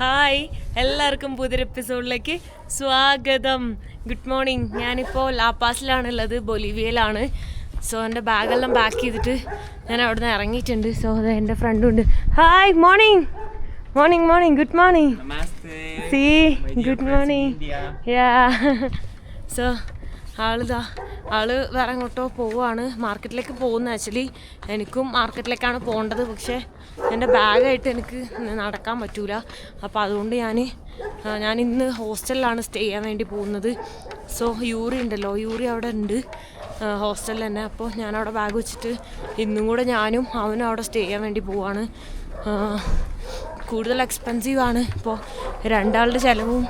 Hi. എല്ലാവർക്കും പുതിയൊരു എപ്പിസോഡിലേക്ക് സ്വാഗതം. ഗുഡ് മോർണിംഗ് ഞാനിപ്പോൾ ലാപ്പാസിലാണുള്ളത് ബൊലിവിയയിലാണ്. സോ എന്റെ ബാഗെല്ലാം പാക്ക് ചെയ്തിട്ട് ഞാൻ അവിടെ നിന്ന് ഇറങ്ങിയിട്ടുണ്ട്. സോ അത് എന്റെ ഫ്രണ്ടും ഉണ്ട് hi morning morning morning good morning. See good morning yeah so ആളിതാ ആൾ വേറെ എങ്ങോട്ടോ പോവാണ്. മാർക്കറ്റിലേക്ക് പോകുന്ന ആക്ച്വലി. എനിക്കും മാർക്കറ്റിലേക്കാണ് പോകേണ്ടത്. പക്ഷേ എന്റെ ബാഗായിട്ട് എനിക്ക് നടക്കാൻ പറ്റൂല. അപ്പോൾ അതുകൊണ്ട് ഞാൻ ഞാൻ ഇന്ന് ഹോസ്റ്റലിലാണ് സ്റ്റേ ചെയ്യാൻ വേണ്ടി പോകുന്നത്. സോ യൂറി ഉണ്ടല്ലോ. യൂറി അവിടെ ഉണ്ട്. ഹോസ്റ്റലിൽ തന്നെ. അപ്പോൾ ഞാൻ അവിടെ ബാഗ് വെച്ചിട്ട് ഇന്നും കൂടെ ഞാനും അവനും അവിടെ സ്റ്റേ ചെയ്യാൻ വേണ്ടി പോവാണ്. കൂടുതൽ എക്സ്പെൻസീവ് ആണ്. ഇപ്പോൾ രണ്ടാളുടെ ചിലവും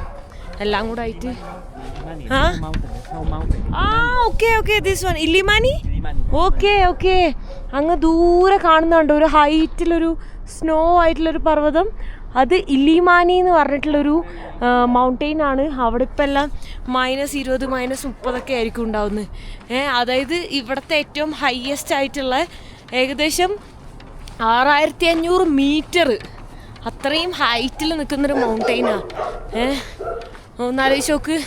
എല്ലാം കൂടെ ആയിട്ട് Limani, Huh? no mountain. No mountain. Okay okay. This one Illimani Limani. Okay okay അങ്ങ് ദൂരെ കാണുന്നുണ്ട് ഒരു ഹൈറ്റിലൊരു സ്നോ ആയിട്ടുള്ളൊരു പർവതം അത് ഇലിമാനി എന്ന് പറഞ്ഞിട്ടുള്ളൊരു മൗണ്ടെയിൻ ആണ് അവിടെ ഇപ്പം എല്ലാം മൈനസ് ഇരുപത് മൈനസ് മുപ്പതൊക്കെ ആയിരിക്കും ഉണ്ടാവുന്നത് ഏ അതായത് ഇവിടുത്തെ ഏറ്റവും ഹയസ്റ്റ് ആയിട്ടുള്ള ഏകദേശം ആറായിരത്തി അഞ്ഞൂറ് മീറ്റർ അത്രയും ഹൈറ്റിൽ നിൽക്കുന്നൊരു മൗണ്ടെയിനാണ് ഏ ഒന്നാലോചിച്ച് നോക്ക്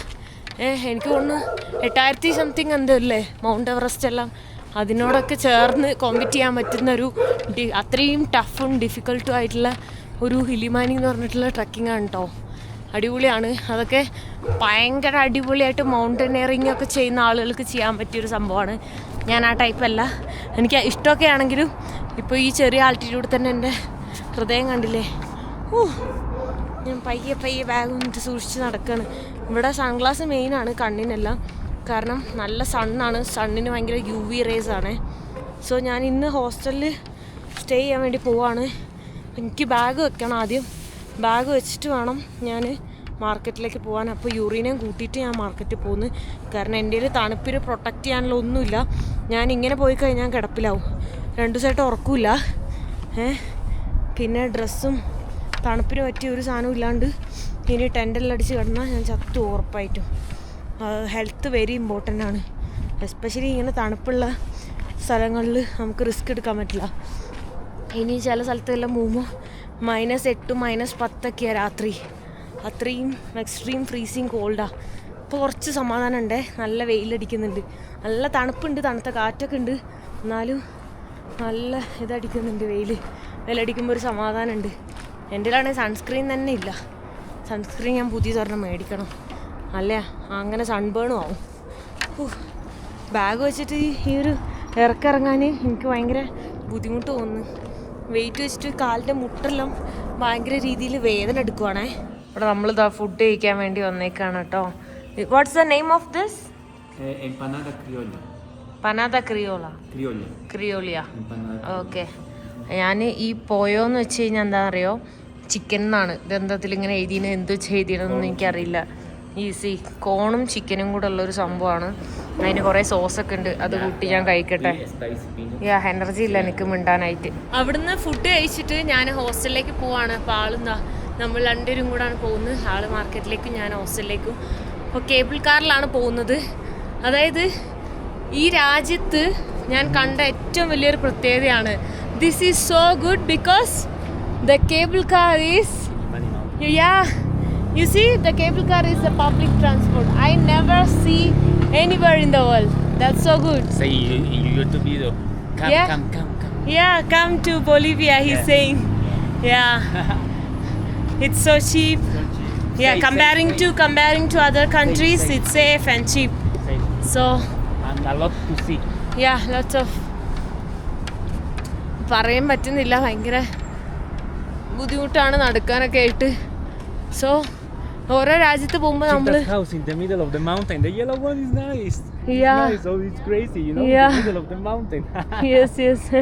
എനിക്ക് തോന്നുന്നു എട്ടായിരത്തി സംതിങ് എന്തോ അല്ലേ? മൗണ്ട് എവറസ്റ്റ് എല്ലാം അതിനോടൊക്കെ ചേർന്ന് കോമ്പറ്റ് ചെയ്യാൻ പറ്റുന്ന ഒരു അത്രയും ടഫും ഡിഫിക്കൽട്ടും ആയിട്ടുള്ള ഒരു ഹിലിമാനി എന്ന് പറഞ്ഞിട്ടുള്ള ട്രക്കിംഗ് ആണ് കേട്ടോ അടിപൊളിയാണ്. അതൊക്കെ ഭയങ്കര അടിപൊളിയായിട്ട് മൗണ്ടനിയറിംഗ് ഒക്കെ ചെയ്യുന്ന ആളുകൾക്ക് ചെയ്യാൻ പറ്റിയൊരു സംഭവമാണ്. ഞാൻ ആ ടൈപ്പ് അല്ല. എനിക്ക് ഇഷ്ടമൊക്കെ ആണെങ്കിലും ഇപ്പോൾ ഈ ചെറിയ ആൾട്ടിറ്റ്യൂഡ് തന്നെ എന്റെ ഹൃദയം കണ്ടില്ലേ? ഓ ഞാൻ പയ്യെ പയ്യെ ബാഗ് വന്നിട്ട് സൂക്ഷിച്ച് നടക്കുകയാണ് ഇവിടെ സൺഗ്ലാസ് മെയിനാണ് കണ്ണിനെല്ലാം. കാരണം നല്ല സണ്ണാണ് സണ്ണിന് ഭയങ്കര യു വി റേസ് ആണ്. സോ ഞാൻ ഇന്ന് ഹോസ്റ്റലിൽ സ്റ്റേ ചെയ്യാൻ വേണ്ടി പോവാണ്. എനിക്ക് ബാഗ് വെക്കണം ആദ്യം. ബാഗ് വെച്ചിട്ട് വേണം ഞാൻ മാർക്കറ്റിലേക്ക് പോകാൻ അപ്പോൾ യൂറീനെയും കൂട്ടിയിട്ട് ഞാൻ മാർക്കറ്റിൽ പോകുന്നു കാരണം എന്റെ കയ്യിൽ തണുപ്പിൽ പ്രൊട്ടക്റ്റ് ചെയ്യാനുള്ള ഒന്നുമില്ല. ഞാൻ ഇങ്ങനെ പോയി കഴിഞ്ഞാൽ കിടപ്പിലാവും. രണ്ട് ദിവസമായിട്ട് ഉറക്കില്ല. ഏ? പിന്നെ ഡ്രസ്സും തണുപ്പിന് പറ്റിയ ഒരു സാധനവും ഇല്ലാണ്ട് ഇനി ടെന്റെല്ലാം അടിച്ച് കിടന്നാൽ ഞാൻ ചത്തു ഉറപ്പായിട്ടും. ഹെൽത്ത് വെരി ഇമ്പോർട്ടന്റ് ആണ്. എസ്പെഷ്യലി ഇങ്ങനെ തണുപ്പുള്ള സ്ഥലങ്ങളിൽ നമുക്ക് റിസ്ക് എടുക്കാൻ പറ്റില്ല. ഇനി ചില സ്ഥലത്തെല്ലാം പോകുമ്പോൾ മൈനസ് എട്ട് മൈനസ് പത്തൊക്കെയാണ് രാത്രി. അത്രയും എക്സ്ട്രീം ഫ്രീസിങ് കോൾഡാണ് ഇപ്പോൾ കുറച്ച് സമാധാനം ഉണ്ട് നല്ല വെയിലടിക്കുന്നുണ്ട്. നല്ല തണുപ്പുണ്ട് തണുത്ത കാറ്റൊക്കെ ഉണ്ട് എന്നാലും നല്ല ഇതടിക്കുന്നുണ്ട് വെയിൽ വെയിലടിക്കുമ്പോൾ ഒരു സമാധാനമുണ്ട്. എന്റെ സൺസ്ക്രീൻ തന്നെ ഇല്ല. സൺസ്ക്രീൻ ഞാൻ പുതിയ സ്വർണം മേടിക്കണം. അല്ലേ? അങ്ങനെ സൺബേണും ആവും. ബാഗ് വെച്ചിട്ട് ഈ ഒരു ഇറക്കിറങ്ങാൻ എനിക്ക് ഭയങ്കര ബുദ്ധിമുട്ട് തോന്നുന്നു. വെയിറ്റ് വെച്ചിട്ട് കാലിന്റെ മുട്ടെല്ലാം ഭയങ്കര രീതിയിൽ വേദന എടുക്കുവാണേ. ഇവിടെ നമ്മളിതാ ഫുഡ് കഴിക്കാൻ വേണ്ടി വന്നേക്കാണ് കേട്ടോ. What's the name of this Eh, ക്രിയോല. ഓക്കെ ഞാൻ ഈ പോയോന്ന് വെച്ച് കഴിഞ്ഞാൽ എന്താ അറിയോ? ചിക്കൻ എന്നാണ്. ഇതെന്തത്തിൽ ഇങ്ങനെ എഴുതിയത് എന്ത് ചെയ്തിരുന്നൊന്നും എനിക്കറിയില്ല. ഈസി. കോണും ചിക്കനും കൂടെ ഉള്ളൊരു സംഭവമാണ്. അതിന് കുറേ സോസൊക്കെ ഉണ്ട്. അത് കൂട്ടി ഞാൻ കഴിക്കട്ടെ. യാ എനർജി ഇല്ല എനിക്ക് മിണ്ടാനായിട്ട്. അവിടുന്ന് ഫുഡ് കഴിച്ചിട്ട് ഞാൻ ഹോസ്റ്റലിലേക്ക് പോവാണ്. അപ്പോൾ ആളെന്താ? നമ്മൾ രണ്ടുപേരും കൂടാണ് പോകുന്നത്. ആൾ മാർക്കറ്റിലേക്കും ഞാൻ ഹോസ്റ്റലിലേക്കും. അപ്പോൾ കേബിൾ കാറിലാണ് പോകുന്നത്. അതായത് ഈ രാജ്യത്ത് ഞാൻ കണ്ട ഏറ്റവും വലിയൊരു പ്രത്യേകതയാണ്. This is so good because The cable car is Limani mountain. Yeah, you see, the cable car is a public transport. I never see anywhere in the world. That's so good. Say in in YouTube video. Come, Yeah. come, come, come. Yeah, come to Bolivia, he's Yeah. saying. Yeah. it's so cheap. Yeah, Safe, comparing safe, to comparing to other countries, safe. it's safe and cheap. Say, So, and a lot to see. yeah, lots of പറയാൻ പറ്റുന്നില്ല ഭയങ്കര ബുദ്ധിമുട്ടാണ് നടക്കാനൊക്കെ ആയിട്ട് so ഓരോ രാജ്യത്ത് പോകുമ്പോൾ Check നമ്മൾ that house in the middle of the mountain. The yellow one is nice. It's Yeah. nice. It's crazy, you know, Yeah. in the middle of the mountain. Yes yes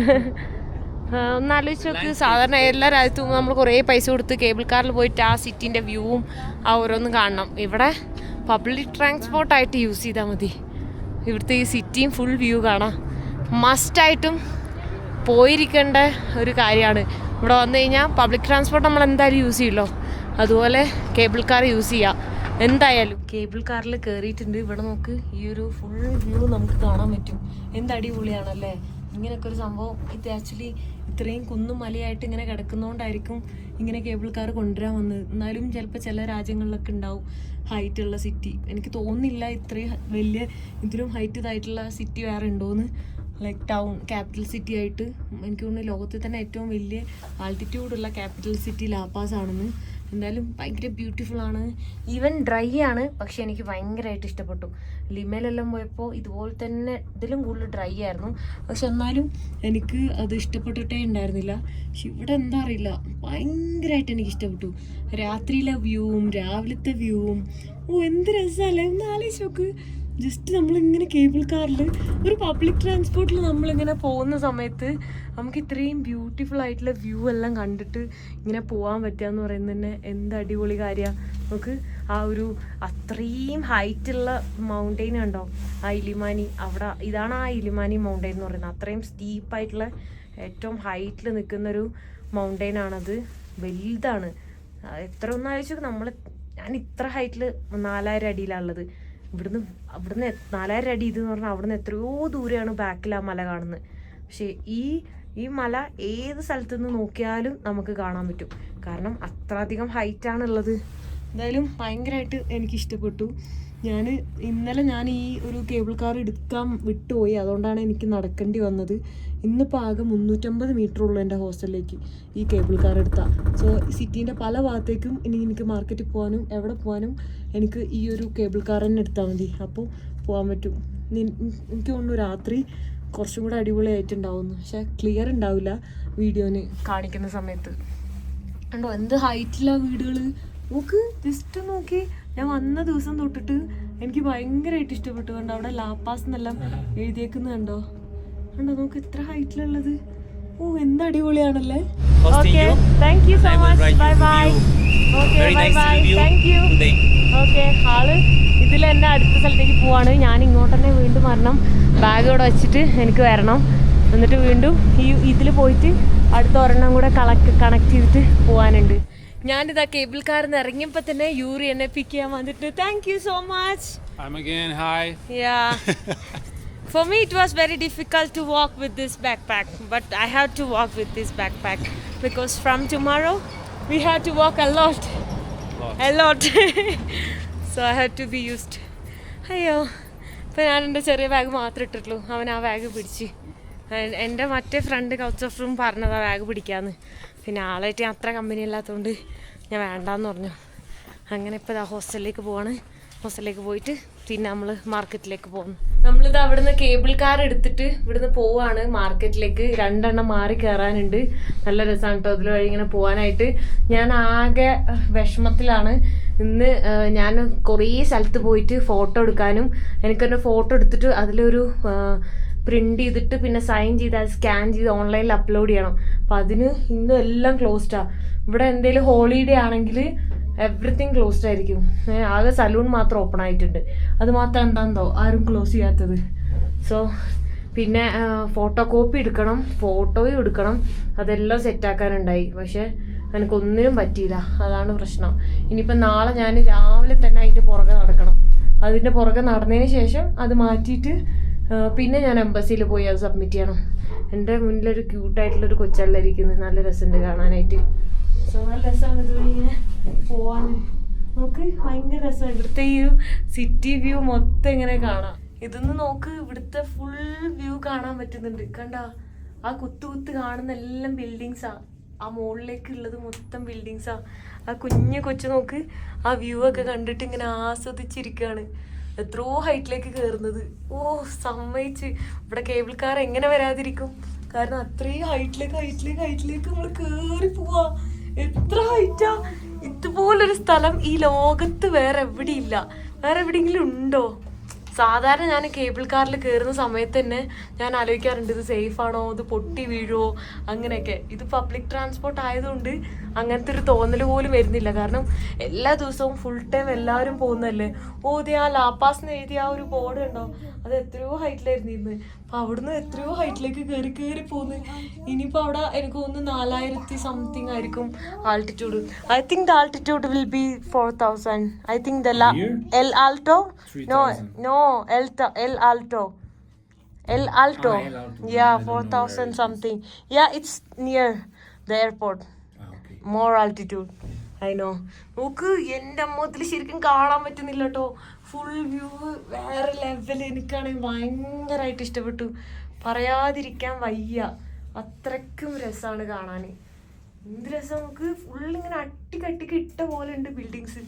ഒന്നാലോചിച്ച് നോക്ക് സാധാരണ എല്ലാ രാജ്യത്തും നമ്മൾ കുറേ പൈസ കൊടുത്ത് കേബിൾ കാറിൽ പോയിട്ട് ആ സിറ്റിന്റെ വ്യൂവും ആ ഓരോന്നും കാണണം ഇവിടെ പബ്ലിക് ട്രാൻസ്പോർട്ടായിട്ട് യൂസ് ചെയ്താൽ മതി ഇവിടുത്തെ ഈ സിറ്റിയും ഫുൾ വ്യൂ കാണാം മസ്റ്റായിട്ടും പോയിരിക്കേണ്ട ഒരു കാര്യമാണ് ഇവിടെ വന്നു കഴിഞ്ഞാൽ പബ്ലിക് ട്രാൻസ്പോർട്ട് നമ്മൾ എന്തായാലും യൂസ് ചെയ്യുമല്ലോ അതുപോലെ കേബിൾ കാർ യൂസ് ചെയ്യുക എന്തായാലും. കേബിൾ കാറിൽ കയറിയിട്ടുണ്ട് ഇവിടെ നോക്ക് ഈ ഒരു ഫുൾ വ്യൂ നമുക്ക് കാണാൻ പറ്റും. എന്ത് അടിപൊളിയാണല്ലേ? ഇങ്ങനെയൊക്കെ ഒരു സംഭവം. ഇത് ആക്ച്വലി ഇത്രയും കുന്നും മലയായിട്ട് ഇങ്ങനെ കിടക്കുന്നതുകൊണ്ടായിരിക്കും ഇങ്ങനെ കേബിൾ കാർ കൊണ്ടുവരാൻ വന്നത്. എന്നാലും ചിലപ്പോൾ ചില രാജ്യങ്ങളിലൊക്കെ ഉണ്ടാവും ഹൈറ്റ് ഉള്ള സിറ്റി എനിക്ക് തോന്നുന്നില്ല ഇത്രയും വലിയ ഇതിലും ഹൈറ്റ് ഇതായിട്ടുള്ള സിറ്റി വേറെ ഉണ്ടോയെന്ന് ലൈക്ക് ടൗൺ ക്യാപിറ്റൽ സിറ്റി ആയിട്ട്. എനിക്ക് തോന്നുന്നു ലോകത്തിൽ തന്നെ ഏറ്റവും വലിയ ആൾട്ടിറ്റ്യൂഡുള്ള ക്യാപിറ്റൽ സിറ്റി ലാപ്പാസ് ആണെന്ന്. എന്തായാലും ഭയങ്കര ബ്യൂട്ടിഫുൾ ആണ്. ഈവൻ ഡ്രൈ ആണ് പക്ഷെ എനിക്ക് ഭയങ്കരമായിട്ട് ഇഷ്ടപ്പെട്ടു. ലിമയിലെല്ലാം പോയപ്പോൾ ഇതുപോലെ തന്നെ ഇതിലും കൂടുതൽ ഡ്രൈ ആയിരുന്നു. പക്ഷെ എന്നാലും എനിക്ക് അത് ഇഷ്ടപ്പെട്ടിട്ടേ ഉണ്ടായിരുന്നില്ല. പക്ഷെ ഇവിടെ എന്താ അറിയില്ല ഭയങ്കരമായിട്ട് എനിക്ക് ഇഷ്ടപ്പെട്ടു. രാത്രിയിലെ വ്യൂവും രാവിലത്തെ വ്യൂവും. ഓ എന്ത് രസമല്ലേ ഒന്ന് ആലോചിച്ച് നോക്ക്. ജസ്റ്റ് നമ്മളിങ്ങനെ കേബിൾ കാറിൽ ഒരു പബ്ലിക് ട്രാൻസ്പോർട്ടിൽ നമ്മളിങ്ങനെ പോകുന്ന സമയത്ത് നമുക്ക് ഇത്രയും ബ്യൂട്ടിഫുൾ ആയിട്ടുള്ള വ്യൂ എല്ലാം കണ്ടിട്ട് ഇങ്ങനെ പോകാൻ പറ്റുക എന്ന് പറയുന്നത് തന്നെ എന്ത് അടിപൊളി കാര്യമാണ് നമുക്ക് ആ ഒരു അത്രയും ഹൈറ്റുള്ള മൗണ്ടെയിൻ ഉണ്ടോ ആ ഇലിമാനി അവിടെ ഇതാണ് ആ ഇലിമാനി മൗണ്ടെയിൻ എന്ന് പറയുന്നത്. അത്രയും സ്റ്റീപ്പായിട്ടുള്ള ഏറ്റവും ഹൈറ്റിൽ നിൽക്കുന്നൊരു മൗണ്ടെയിൻ ആണത്. വലുതാണ്. എത്ര ഒന്ന് നമ്മൾ ഞാൻ ഇത്ര ഹൈറ്റിൽ നാലായിരം അടിയിലാണുള്ളത് ഇവിടുന്ന് അവിടുന്ന് നാലായിരം അടി ഇത് എന്ന് പറഞ്ഞാൽ അവിടുന്ന് എത്രയോ ദൂരെയാണ് ബാക്കിൽ ആ മല കാണുന്നത് പക്ഷേ ഈ ഈ മല ഏത് സ്ഥലത്തു നിന്ന് നോക്കിയാലും നമുക്ക് കാണാൻ പറ്റും. കാരണം അത്രയധികം ഹൈറ്റാണുള്ളത് എന്തായാലും ഭയങ്കരമായിട്ട് എനിക്ക് ഇഷ്ടപ്പെട്ടു ഞാൻ ഇന്നലെ ഞാൻ ഈ ഒരു കേബിൾ കാർ എടുക്കാൻ വിട്ടുപോയി. അതുകൊണ്ടാണ് എനിക്ക് നടക്കേണ്ടി വന്നത്. ഇന്നിപ്പോൾ ആകെ മുന്നൂറ്റമ്പത് മീറ്റർ ഉള്ളൂ എന്റെ ഹോസ്റ്റലിലേക്ക് ഈ കേബിൾ കാർ എടുത്താൽ സോ സിറ്റീന്റെ പല ഭാഗത്തേക്കും ഇനി എനിക്ക് മാർക്കറ്റിൽ പോകാനും എവിടെ പോകാനും എനിക്ക് ഈ ഒരു കേബിൾ കാർ തന്നെ എടുത്താൽ മതി. അപ്പോൾ പോകാൻ പറ്റും. എനിക്ക് തോന്നുന്നു രാത്രി കുറച്ചും കൂടെ അടിപൊളിയായിട്ടുണ്ടാവുന്നു. പക്ഷേ ക്ലിയർ ഉണ്ടാവില്ല വീഡിയോന് കാണിക്കുന്ന സമയത്ത്. കണ്ടോ എന്ത് ഹൈറ്റിലാ വീടുകൾ നോക്ക് ജസ്റ്റ് നോക്കി. ഞാൻ വന്ന ദിവസം തൊട്ടിട്ട് എനിക്ക് ഭയങ്കരമായിട്ട് ഇഷ്ടപ്പെട്ടു. കണ്ടോ അവിടെ ലാപ്പാസ് എന്നെല്ലാം എഴുതിയേക്കുന്നത് കണ്ടോ? കണ്ടോ നമുക്ക് എത്ര ഹൈറ്റിലുള്ളത് ഓ എന്ത് അടിപൊളിയാണല്ലേ? Okay. Thank you so much bye bye. Okay bye bye thank you okay hall. ഇതിൽ എന്നെ അടുത്ത സ്ഥലത്തേക്ക് പോവാണ്. ഞാൻ ഇങ്ങോട്ട് തന്നെ വീണ്ടും വരണം. ബാഗ് ഇവിടെ വെച്ചിട്ട് എനിക്ക് വരണം. എന്നിട്ട് വീണ്ടും ഈ ഇതിൽ പോയിട്ട് അടുത്ത ഒരെണ്ണം കൂടെ കളക്ട് കണക്ട് ചെയ്തിട്ട് പോകാനുണ്ട് ഞാനിതാ കേബിൾ കാറിൽ നിന്ന് ഇറങ്ങിയപ്പോൾ തന്നെ യൂറി എന്നെ പിക്ക് ചെയ്യാൻ വന്നിട്ട്. Thank you so much I'm again. For me, it was very difficult to walk with this backpack, but I had to walk with this backpack because from tomorrow we had to walk a lot. Lot. A lot. so I had to be used. അയ്യോ ഇപ്പം ഞാൻ എന്റെ ചെറിയ bag മാത്രമേ ഇട്ടിട്ടുള്ളൂ അവൻ ആ bag പിടിച്ച് എന്റെ മറ്റേ ഫ്രണ്ട് കൗച്ചഫറും പറഞ്ഞത് ആ ബാഗ് പിടിക്കാമെന്ന് പിന്നെ ആളായിട്ട് ഞാൻ അത്ര കമ്പനി ഇല്ലാത്തതുകൊണ്ട് ഞാൻ വേണ്ടാന്ന് പറഞ്ഞു അങ്ങനെ ഇപ്പോൾ ഇതാ ഹോസ്റ്റലിലേക്ക് പോവാണ് ഹോസ്റ്റലിലേക്ക് പോയിട്ട് പിന്നെ നമ്മൾ മാർക്കറ്റിലേക്ക് പോകുന്നു. നമ്മളിത് അവിടുന്ന് കേബിൾ കാർ എടുത്തിട്ട് ഇവിടുന്ന് പോവാണ് മാർക്കറ്റിലേക്ക് രണ്ടെണ്ണം മാറി കയറാനുണ്ട് നല്ല രസമാണ് കേട്ടോ അതിൽ വഴി ഇങ്ങനെ പോകാനായിട്ട് ഞാൻ ആകെ വിഷമത്തിലാണ്. ഇന്ന് ഞാൻ കുറേ സ്ഥലത്ത് പോയിട്ട് ഫോട്ടോ എടുക്കാനും എനിക്കൊരു ഫോട്ടോ എടുത്തിട്ട് അതിലൊരു പ്രിന്റ് ചെയ്തിട്ട് പിന്നെ സൈൻ ചെയ്ത് അത് സ്കാൻ ചെയ്ത് ഓൺലൈനിൽ അപ്ലോഡ് ചെയ്യണം. അപ്പം അതിന് ഇന്നും എല്ലാം ക്ലോസ്ഡാണ് ഇവിടെ എന്തെങ്കിലും ഹോളിഡേ ആണെങ്കിൽ എവറിത്തിങ് ക്ലോസ്ഡ് ആയിരിക്കും. ആകെ സലൂൺ മാത്രം ഓപ്പൺ ആയിട്ടുണ്ട്. അത് മാത്രം എന്താണെന്നോ ആരും ക്ലോസ് ചെയ്യാത്തത്. സോ പിന്നെ ഫോട്ടോ കോപ്പി എടുക്കണം ഫോട്ടോയും എടുക്കണം. അതെല്ലാം സെറ്റാക്കാനുണ്ടായി പക്ഷേ എനിക്കൊന്നിനും പറ്റിയില്ല. അതാണ് പ്രശ്നം. ഇനിയിപ്പം നാളെ ഞാൻ രാവിലെ തന്നെ അതിന്റെ പുറകെ നടക്കണം. അതിന്റെ പുറകെ നടന്നതിന് ശേഷം അത് മാറ്റിയിട്ട് പിന്നെ ഞാൻ എംബസിയിൽ പോയി അത് സബ്മിറ്റ് ചെയ്യണം. എന്റെ മുന്നിലൊരു ക്യൂട്ടായിട്ടുള്ളൊരു കൊച്ചല്ലായിരിക്കുന്നത് നല്ല രസമുണ്ട് കാണാനായിട്ട്. നോക്ക് ഭയങ്കര രസമാണ്. ഇവിടുത്തെ ഈ സിറ്റി വ്യൂ മൊത്തം ഇങ്ങനെ കാണാം. ഇതൊന്ന് നോക്ക് ഇവിടുത്തെ ഫുൾ വ്യൂ കാണാൻ പറ്റുന്നുണ്ട്. കണ്ട? ആ കുത്തു കുത്ത് കാണുന്ന എല്ലാം ബിൽഡിങ്സാ ആ. മുകളിലേക്ക് ഉള്ളത് മൊത്തം ബിൽഡിങ്സാ ആ. കുഞ്ഞു കൊച്ചു നോക്ക് ആ വ്യൂ ഒക്കെ കണ്ടിട്ട് ഇങ്ങനെ ആസ്വദിച്ചിരിക്കുകയാണ് എത്രയോ ഹൈറ്റിലേക്ക് കയറുന്നത് ഓ സമ്മതിച്ച്. ഇവിടെ കേബിൾ കാർ എങ്ങനെ വരാതിരിക്കും? കാരണം അത്രയും ഹൈറ്റിലേക്ക് ഹൈറ്റിലേക്ക് ഹൈറ്റിലേക്ക് നമ്മൾ കയറി പോവാ. എത്ര ഹൈറ്റാ ഇതുപോലൊരു സ്ഥലം ഈ ലോകത്ത് വേറെ എവിടെയില്ല. വേറെ എവിടെയെങ്കിലും ഉണ്ടോ? സാധാരണ ഞാൻ കേബിൾ കാറിൽ കയറുന്ന സമയത്ത് തന്നെ ഞാൻ ആലോചിക്കാറുണ്ട് ഇത് സേഫ് ആണോ? ഇത് പൊട്ടി വീഴുമോ അങ്ങനെയൊക്കെ. ഇത് പബ്ലിക് ട്രാൻസ്പോർട്ട് ആയതുകൊണ്ട് അങ്ങനത്തെ ഒരു തോന്നൽ പോലും വരുന്നില്ല. കാരണം എല്ലാ ദിവസവും ഫുൾ ടൈം എല്ലാവരും പോകുന്നതല്ലേ? ഓ ഇത് ആ ലാപ്പാസ് എഴുതിയ ആ ഒരു ബോർഡ് ഉണ്ടോ അത് എത്രയോ ഹൈറ്റിലായിരുന്നു ഇരുന്ന് അപ്പൊ അവിടുന്ന് എത്രയോ ഹൈറ്റിലേക്ക് കയറി കയറി പോകുന്നു ഇനിയിപ്പോ അവിടെ എനിക്ക് തോന്നുന്നു നാലായിരത്തി സംതിങ് ആയിരിക്കും altitude I think the altitude will be four thousand I think the El Alto no no El El Alto El Alto El Alto. Yeah four thousand. Something yeah it's near the airport Ah, okay. More altitude I know നോക്ക് എന്റെ അമ്മത്തിൽ ശരിക്കും കാണാൻ പറ്റുന്നില്ല കേട്ടോ full view വേറെ level എനിക്കാണെങ്കിൽ ഭയങ്കരമായിട്ട് ഇഷ്ടപ്പെട്ടു. പറയാതിരിക്കാൻ വയ്യ. അത്രയ്ക്കും രസമാണ് കാണാൻ എന്ത് രസം നമുക്ക് ഫുൾ ഇങ്ങനെ അട്ടിക്കട്ടിക്ക് ഇട്ട പോലെ ഉണ്ട് ബിൽഡിങ്സ്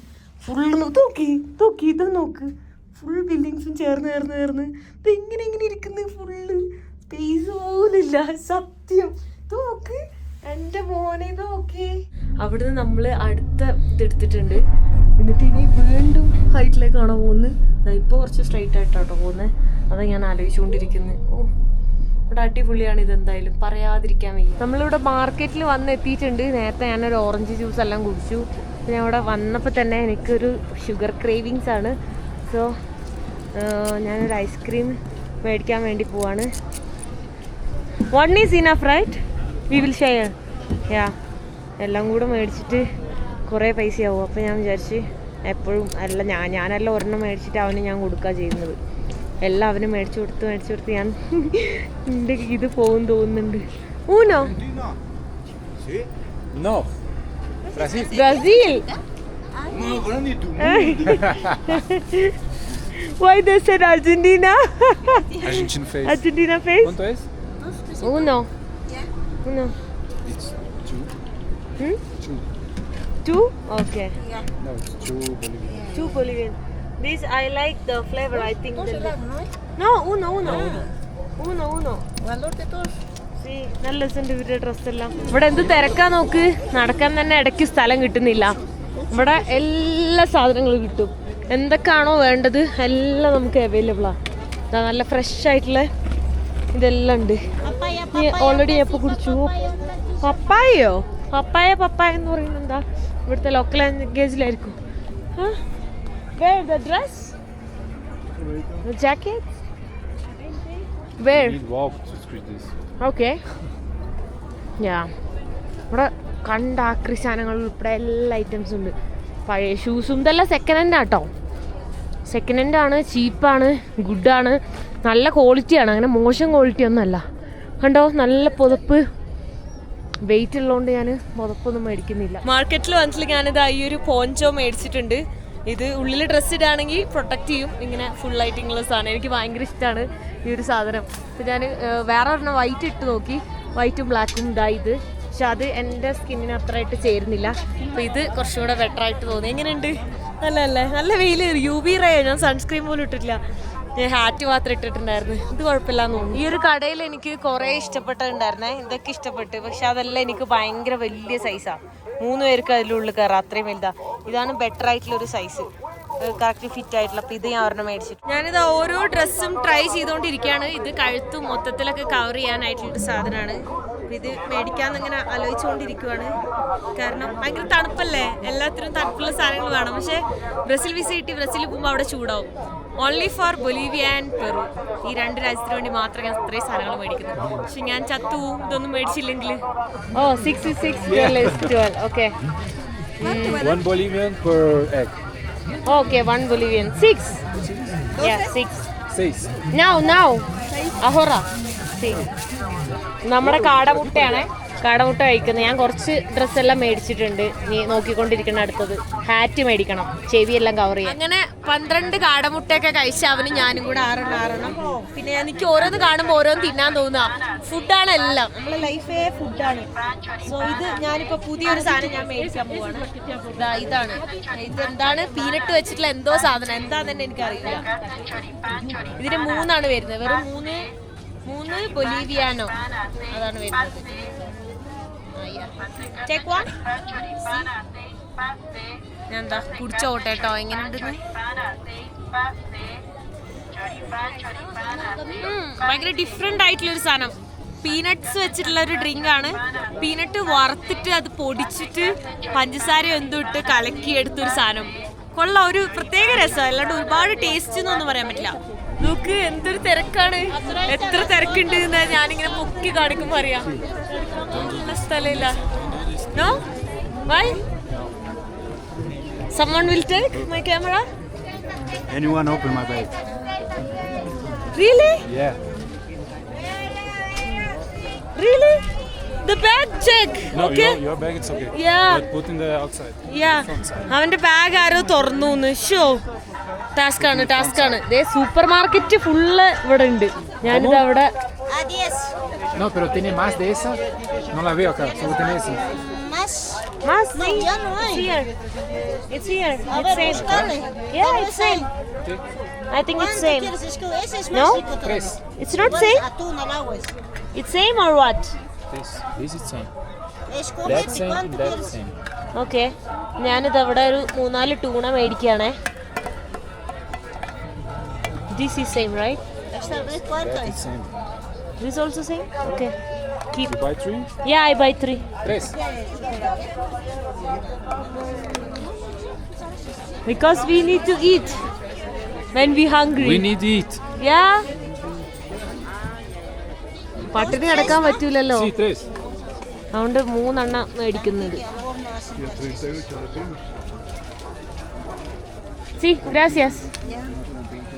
ഫുള്ള് നോക്കി നോക്കി ഇത് നോക്ക്. ഫുൾ ബിൽഡിങ്സും ചേർന്ന് ചേർന്ന് ചേർന്ന്. ഇത് എങ്ങനെ ഇങ്ങനെ ഇരിക്കുന്നത് ഫുള്ള് സ്പേസ് പോലില്ല സത്യം. നോക്ക്. എന്റെ മോനെ ഇത് നോക്കി. അവിടുന്ന് നമ്മൾ അടുത്ത ഇതെടുത്തിട്ടുണ്ട് എന്നിട്ട് ഇനി വീണ്ടും ഹൈറ്റിലേക്കാണോ പോകുന്നത്? ഇപ്പോൾ കുറച്ച് സ്ട്രൈറ്റ് ആയിട്ടാട്ടോ പോകുന്നത് അതാ ഞാൻ ആലോചിച്ചുകൊണ്ടിരിക്കുന്നത് ഓ ഇവിടെ അടിപൊളിയാണ് ഇത് എന്തായാലും. പറയാതിരിക്കാൻ വയ്യ. നമ്മളിവിടെ മാർക്കറ്റിൽ വന്ന് എത്തിയിട്ടുണ്ട് നേരത്തെ ഞാനൊരു ഓറഞ്ച് ജ്യൂസ് എല്ലാം കുടിച്ചു. പിന്നെ അവിടെ വന്നപ്പോൾ തന്നെ എനിക്കൊരു ഷുഗർ ക്രേവിങ്സ് ആണ്. സോ ഞാനൊരു ഐസ്ക്രീം മേടിക്കാൻ വേണ്ടി പോവാണ്. One is enough right we will share yeah എല്ലാം കൂടെ മേടിച്ചിട്ട് കുറേ പൈസയാവും. അപ്പോൾ ഞാൻ വിചാരിച്ച് എപ്പോഴും അല്ല ഞാൻ ഞാനല്ല ഒരെണ്ണം മേടിച്ചിട്ട് അവന് ഞാൻ കൊടുക്കുക ചെയ്യുന്നത് എല്ലാം അവന് മേടിച്ചു കൊടുത്ത് മേടിച്ചു കൊടുത്ത് ഞാൻ എന്റെ ഇത് പോകും തോന്നുന്നുണ്ട് you know. Brazil Why they said Argentina? Argentina face. Argentina face? Quanto é Uno. Uno. Uno. It's two. Hmm? Two. Okay. Yeah. No, it's two Bolivian. Two Bolivian. This I like the flavor. I think. Dos The... No, No, uno, uno. Uno, uno. Valor de dos. നല്ല രസമുണ്ട് ഇവരുടെ ഡ്രസ്സെല്ലാം ഇവിടെ എന്ത് തിരക്കാ നോക്ക് നടക്കാൻ തന്നെ ഇടയ്ക്ക് സ്ഥലം കിട്ടുന്നില്ല ഇവിടെ എല്ലാ സാധനങ്ങളും കിട്ടും എന്തൊക്കെയാണോ വേണ്ടത് എല്ലാം നമുക്ക് അവൈലബിൾ ഇതാ നല്ല ഫ്രഷ് ആയിട്ടുള്ള ഇതെല്ലാം ഉണ്ട് ഓൾറെഡി എപ്പോൾ കുടിച്ചു പപ്പായയോ പപ്പായ പപ്പായ എന്ന് പറയുന്നത് എന്താ ഇവിടുത്തെ ലോക്കൽ ലാംഗ്വേജിലായിരിക്കും where the dress jacket where You need wolf to screw this. Okay yeah ഇവിടെ കണ്ട ആക്രി സാധനങ്ങൾ ഉൾപ്പെടെ എല്ലാ ഐറ്റംസും ഉണ്ട്. പഴയ ഷൂസും ഇതെല്ലാം സെക്കൻഡ് ഹാൻഡ് ആട്ടോ സെക്കൻഡ് ഹാൻഡ് ആണ് ചീപ്പാണ് ഗുഡാണ് നല്ല ക്വാളിറ്റിയാണ് അങ്ങനെ മോശം ക്വാളിറ്റി ഒന്നുമല്ല കണ്ടോ? നല്ല പുതപ്പ്. വെയിറ്റ് ഉള്ളതുകൊണ്ട് ഞാൻ പുതപ്പൊന്നും മേടിക്കുന്നില്ല. മാർക്കറ്റിൽ വന്നിട്ട് ഞാനിത് ഈ ഒരു പോഞ്ചോ മേടിച്ചിട്ടുണ്ട്. ഇത് ഉള്ളിൽ ഡ്രസ്സ് ഇടാണെങ്കിൽ പ്രൊട്ടക്റ്റ് ചെയ്യും. ഇങ്ങനെ ഫുൾ ആയിട്ടുള്ള സാധനം. എനിക്ക് ഭയങ്കര ഇഷ്ടമാണ് ഈ ഒരു സാധനം. അപ്പോൾ ഞാൻ വേറെ ഒരെണ്ണം വൈറ്റ് ഇട്ട് നോക്കി. വൈറ്റും ബ്ലാക്കും ഇതായി ഇത് പക്ഷെ അത് എന്റെ സ്കിന്നിന് അത്രയായിട്ട് ചേരുന്നില്ല. അപ്പോൾ ഇത് കുറച്ചുകൂടെ ബെറ്ററായിട്ട് തോന്നി. എങ്ങനെയുണ്ട്? നല്ല അല്ലേ നല്ല വെയിൽ യു വി റേ ഞാൻ സൺസ്ക്രീൻ പോലും ഇട്ടിട്ടില്ല. ഞാൻ ഹാറ്റ് മാത്രം ഇട്ടിട്ടുണ്ടായിരുന്നു. ഇത് കുഴപ്പമില്ലാന്ന് തോന്നുന്നു. ഈ ഒരു കടയിൽ എനിക്ക് കുറേ ഇഷ്ടപ്പെട്ടിട്ടുണ്ടായിരുന്നേ. ഇതൊക്കെ ഇഷ്ടപ്പെട്ടു. പക്ഷെ അതെല്ലാം എനിക്ക് ഭയങ്കര വലിയ സൈസാണ് മൂന്ന് പേർക്ക് അതിലുള്ളിൽ കയറാം. അത്രയും വലുതാ. ഇതാണ് ബെറ്റർ ആയിട്ടുള്ള ഒരു സൈസ് കറക്റ്റ് ഫിറ്റ് ആയിട്ടുള്ള. അപ്പോൾ ഇത് ഞാൻ ഒരെണ്ണം മേടിച്ചിട്ട്. ഞാനിത് ഓരോ ഡ്രസ്സും ട്രൈ ചെയ്തുകൊണ്ടിരിക്കുകയാണ് ഇത് കഴുത്ത് മൊത്തത്തിലൊക്കെ കവർ ചെയ്യാനായിട്ടുള്ളൊരു സാധനമാണ് ഇത് മേടിക്കാന്ന് ഇങ്ങനെ ആലോചിച്ചുകൊണ്ടിരിക്കുവാണ് കാരണം ഭയങ്കര തണുപ്പല്ലേ? എല്ലാത്തിനും തണുപ്പുള്ള സാധനങ്ങൾ വേണം. പക്ഷേ ബ്രസീൽ വിസ കിട്ടി ബ്രസീലിൽ പോകുമ്പോൾ അവിടെ ചൂടാവും. Only for Bolivia and Peru ഈ രണ്ട് രാജ്യത്തിന് വേണ്ടി മാത്രമേ ഞാൻ ഇത്രയും സാധനങ്ങൾ മേടിക്കുന്നു. പക്ഷെ ഞാൻ ചത്തു ഇതൊന്നും മേടിച്ചില്ലെങ്കിൽ ഓ six okay One Bolivian per egg. bolivian. നമ്മുടെ കാടമുട്ടയാണ്. കാടമുട്ട കഴിക്കുന്നത് ഞാൻ കുറച്ച് ഡ്രസ്സെല്ലാം മേടിച്ചിട്ടുണ്ട്. നീ നോക്കിക്കൊണ്ടിരിക്കണം അടുത്തത്. ഹാറ്റ് മേടിക്കണം. ചെവിയെല്ലാം കവർ ചെയ്യാം അങ്ങനെ പന്ത്രണ്ട് കാടമുട്ടയൊക്കെ കഴിച്ച അവന് ഞാനും കൂടെ ആറെണ്ണം ആറെണ്ണം. പിന്നെ എനിക്ക് ഓരോന്ന് കാണുമ്പോൾ ഓരോന്ന് തിന്നാൻ തോന്നുക ഫുഡാണ് എല്ലാം. നമ്മളെ ലൈഫേ ഫുഡാണ്. സോ ഇത് ഞാനിപ്പോ പുതിയൊരു സാധനം ഞാൻ മേടിക്കാൻ പോവാണ്. ഇതാ ഇതാണ്. ഇത് എന്താണ്? പീനട്ട് വെച്ചിട്ടുള്ള എന്തോ സാധനം. എന്താന്ന് തന്നെ എനിക്കറിയില്ല. ഇതിന് മൂന്നാണ് വരുന്നത്. വെറും മൂന്ന് മൂന്ന് ബൊലീവിയാനോ. അതാണ് വരുന്നത്. Take one? ഞാൻ എന്താ കുടിച്ചോട്ടെ കേട്ടോ എങ്ങനെയുണ്ടെന്ന് ഭയങ്കര ഡിഫറെന്റ് ആയിട്ടുള്ള ഒരു സാധനം. പീനട്ട്സ് വെച്ചിട്ടുള്ള ഒരു ഡ്രിങ്ക് ആണ്. പീനട്ട് വറുത്തിട്ട് അത് പൊടിച്ചിട്ട് പഞ്ചസാര എന്തും ഇട്ട് കലക്കി എടുത്തൊരു സാധനം. കൊള്ളാം ഒരു പ്രത്യേക രസം. അല്ലാണ്ട് ഒരുപാട് ടേസ്റ്റ് എന്നൊന്നും പറയാൻ പറ്റില്ല. നോക്ക് എന്തൊരു തിരക്കാണ്. എത്ര തിരക്കുണ്ട് എന്ന് ഞാനിങ്ങനെ പൊക്കി കാണിക്കുമ്പോ അറിയാം. നല്ല സ്ഥലമില്ല. No? By someone will take my camera? Anyone open my bag? really? Yeah. really? The bag check. No, okay. your, your bag it's okay. Yeah. But put in the outside. Yeah. അവന്റെ bag ആരോ തുറന്നു show task ആണ് task ആണ് ദേ super market full ഇവിടെ ഉണ്ട് ഞാനിത് അവിടെ A 10. No, pero tiene más de esa. No la veo acá, solo tiene esa. Más. Más. No, ya no hay. It's here. It's here. A It's ver, same. buscale. Yeah, it's same. I think it's same. No? It's not same. It's same or what? This, this is same. Escogete That's same, cuánto that's quieres. same. Okay ഞാനിത് അവിടെ ഒരു മൂന്നാല് tuna മേടിക്കുകയാണേ this is same right Esta vez cuánto That es. is same. This also same okay keep You buy three? Yeah I buy three Tres. Because we need to eat when we hungry We need to eat. പട്ടിണി കിടക്കാൻ പറ്റൂലല്ലോ. അതുകൊണ്ട് മൂന്നെണ്ണ മേടിക്കുന്നത് C gracias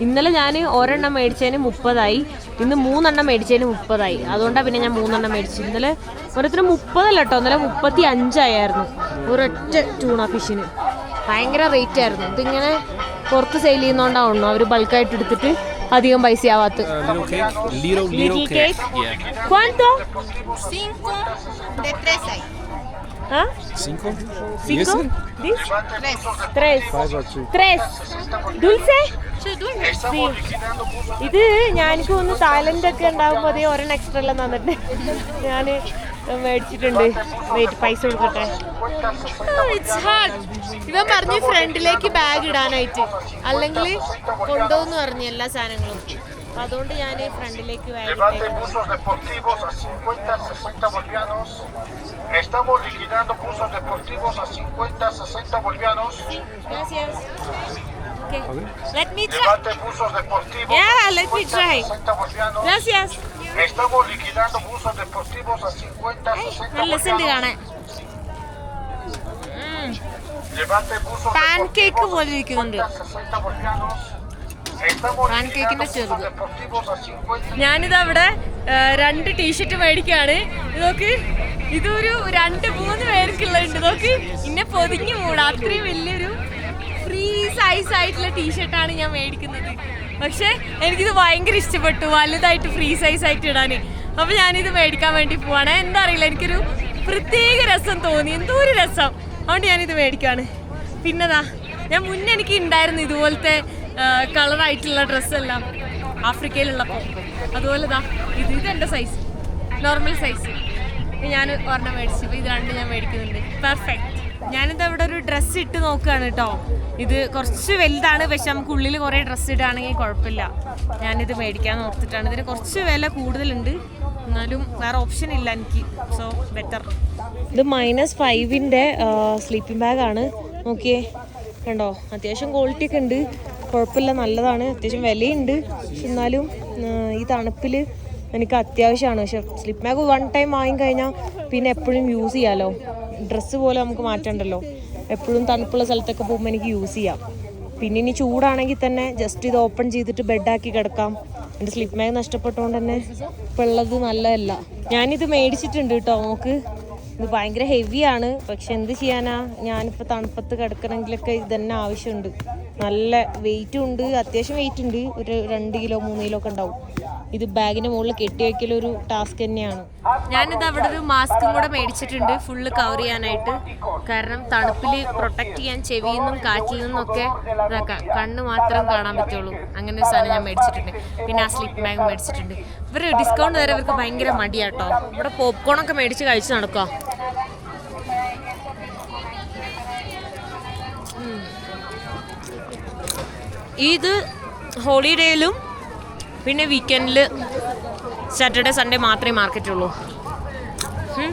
ഇന്നലെ ഞാൻ ഒരെണ്ണം മേടിച്ചതിന് മുപ്പതായി. ഇന്ന് മൂന്നെണ്ണം മേടിച്ചതിന് മുപ്പതായി. അതുകൊണ്ടാണ് പിന്നെ ഞാൻ മൂന്നെണ്ണം മേടിച്ചു ഇന്നലെ ഓരോരുത്തരും മുപ്പതല്ല കേട്ടോ ഇന്നലെ മുപ്പത്തി അഞ്ചായിരുന്നു ഒരൊറ്റ ടൂണ ഫിഷിന് ഭയങ്കര റേറ്റ് ആയിരുന്നു. ഇതിങ്ങനെ പുറത്ത് സെയിൽ ചെയ്യുന്നതുകൊണ്ടാണ് അവർ ബൾക്കായിട്ട് എടുത്തിട്ട് അധികം പൈസ ആവാത്ത Uh, little cake. Little, little, Little cake. cake? Yeah. ¿Cuánto? Cinco de tres hay. ¿Ah? Cinco. ¿Cinco? Tres. Tres. Tres. ¿Dulce? Sí, dulce. Sí. ഇത് ഞാനിക്ക് ഒന്ന് തായ്ലൻഡ് ഒക്കെ ഉണ്ടാകുമ്പോൾ അതേ ഒരെണ്ണം എക്സ്ട്രാ എല്ലാം തന്നിട്ട് ഞാൻ മേടിച്ചിട്ടുണ്ട്. വെയിറ്റ് പൈസ കൊടുക്കട്ടെ. ഇവൻ പറഞ്ഞു ഫ്രണ്ടിലേക്ക് ബാഗ് ഇടാനായിട്ട്. അല്ലെങ്കിൽ കൊണ്ടോന്ന് പറഞ്ഞു എല്ലാ സാധനങ്ങളും. അതുകൊണ്ട് ഞാൻ ഫ്രണ്ടിലേക്ക് bag Okay. Let me try. Yeah, let me try. Gracias. Estamos liquidando buzos deportivos a 50, 60 നല്ല രസമുണ്ട്. കാണാൻ Levante buzos Pancake deportivos പോലെ ഇരിക്കുന്നുണ്ട് 60 bolivianos. Estamos Pancake-ന്റെ liquidando ചെറുത്. deportivos a 50. ഞാനിത് അവിടെ ആ, രണ്ട് ടീഷർട്ട് മേടിക്കാണ് ഇത് നോക്ക് ഇതൊരു രണ്ട് മൂന്ന് പേർക്കുള്ളുണ്ട് നോക്ക് ഇന്നെ പൊതിഞ്ഞു മൂടാ അത്രയും വലിയൊരു ഫ്രീ സൈസ് ആയിട്ടുള്ള ടീഷർട്ടാണ് ഞാൻ മേടിക്കുന്നത് പക്ഷെ എനിക്കിത് ഭയങ്കര ഇഷ്ടപ്പെട്ടു. വലുതായിട്ട് ഫ്രീ സൈസ് ആയിട്ട് ഇടാൻ അപ്പൊ ഞാനിത് മേടിക്കാൻ വേണ്ടി പോവാണ്. എന്താ അറിയില്ല എനിക്കൊരു പ്രത്യേക രസം തോന്നി. എന്തോ ഒരു രസം. അതുകൊണ്ട് ഞാനിത് മേടിക്കുകയാണ് പിന്നെതാ ഞാൻ മുന്നേ എനിക്ക് ഉണ്ടായിരുന്നു ഇതുപോലത്തെ കളറായിട്ടുള്ള ഡ്രസ്സെല്ലാം ആഫ്രിക്കയിലുള്ളപ്പോൾ അതുപോലെ ദാ ഇത് ഇതെന്റെ സൈസ് നോർമൽ സൈസ് ഞാൻ ഒരെണ്ണം മേടിച്ചു. ഇത് രണ്ട് ഞാൻ മേടിക്കുന്നുണ്ട്. പെർഫെക്റ്റ് ഞാനിത് അവിടെ ഒരു ഡ്രസ്സ് ഇട്ട് നോക്കുകയാണ് കേട്ടോ ഇത് കുറച്ച് വലുതാണ് പക്ഷെ നമുക്ക് ഉള്ളിൽ കുറേ ഡ്രസ്സ് ഇടുകയാണെങ്കിൽ കുഴപ്പമില്ല. ഞാനിത് മേടിക്കാൻ ഓർത്തിട്ടാണ്. ഇതിന് കുറച്ച് വില കൂടുതലുണ്ട്. എന്നാലും വേറെ ഓപ്ഷൻ ഇല്ല എനിക്ക്. സോ ബെറ്റർ ഇത് മൈനസ് ഫൈവിന്റെ സ്ലീപ്പിംഗ് ബാഗാണ് നോക്കിയേ. കണ്ടോ? അത്യാവശ്യം ക്വാളിറ്റി ഒക്കെ ഉണ്ട്. കുഴപ്പമില്ല നല്ലതാണ്. അത്യാവശ്യം വിലയുണ്ട്. എന്നാലും ഈ തണുപ്പിൽ എനിക്ക് അത്യാവശ്യമാണ്. പക്ഷെ സ്ലിപ്പ് ബാഗ് വൺ ടൈം വാങ്ങിക്കഴിഞ്ഞാൽ പിന്നെ എപ്പോഴും യൂസ് ചെയ്യാമല്ലോ ഡ്രസ്സ് പോലെ നമുക്ക് മാറ്റണ്ടല്ലോ. എപ്പോഴും തണുപ്പുള്ള സ്ഥലത്തൊക്കെ പോകുമ്പോൾ എനിക്ക് യൂസ് ചെയ്യാം. പിന്നെ ഇനി ചൂടാണെങ്കിൽ തന്നെ ജസ്റ്റ് ഇത് ഓപ്പൺ ചെയ്തിട്ട് ബെഡാക്കി കിടക്കാം. എന്റെ സ്ലിപ്പ് ബാഗ് നഷ്ടപ്പെട്ടുകൊണ്ട് തന്നെ ഇപ്പം ഉള്ളത് നല്ലതല്ല. ഞാനിത് മേടിച്ചിട്ടുണ്ട് കേട്ടോ നമുക്ക് ഇത് ഭയങ്കര ഹെവിയാണ് പക്ഷെ എന്ത് ചെയ്യാനാ? ഞാനിപ്പോൾ തണുപ്പത്ത് കിടക്കണമെങ്കിലൊക്കെ ഇത് തന്നെ ആവശ്യമുണ്ട്. നല്ല വെയിറ്റും ഉണ്ട്. അത്യാവശ്യം വെയിറ്റ് ഉണ്ട്. ഒരു രണ്ട് കിലോ മൂന്ന് കിലോ ഒക്കെ ഉണ്ടാവും. ഇത് ബാഗിന്റെ മുകളിൽ കെട്ടി വെക്കലൊരു ടാസ്ക് തന്നെയാണ്. ഞാനിത് അവിടെ ഒരു മാസ്കും കൂടെ മേടിച്ചിട്ടുണ്ട്. ഫുള്ള് കവർ ചെയ്യാനായിട്ട്. കാരണം തണുപ്പിൽ പ്രൊട്ടക്ട് ചെയ്യാൻ ചെവിയിൽ നിന്നും കാറ്റിൽ നിന്നൊക്കെ ഇതാക്കാം കണ്ണ് മാത്രം കാണാൻ പറ്റുള്ളൂ. അങ്ങനെ ഒരു സാധനം ഞാൻ മേടിച്ചിട്ടുണ്ട്. പിന്നെ ആ സ്ലീപ്പ് ബാഗ് മേടിച്ചിട്ടുണ്ട്. ഇവർ ഡിസ്കൗണ്ട് തരാൻ ഇവർക്ക് ഭയങ്കര മടിയാട്ടോ ഇവിടെ പോപ്കോൺ ഒക്കെ മേടിച്ച് കഴിച്ച് നടക്കുക ഇത് ഹോളിഡേയിലും പിന്നെ വീക്കെൻഡിൽ സാറ്റർഡേ സൺഡേ മാത്രമേ മാർക്കറ്റ് ഉള്ളൂ. ഉം.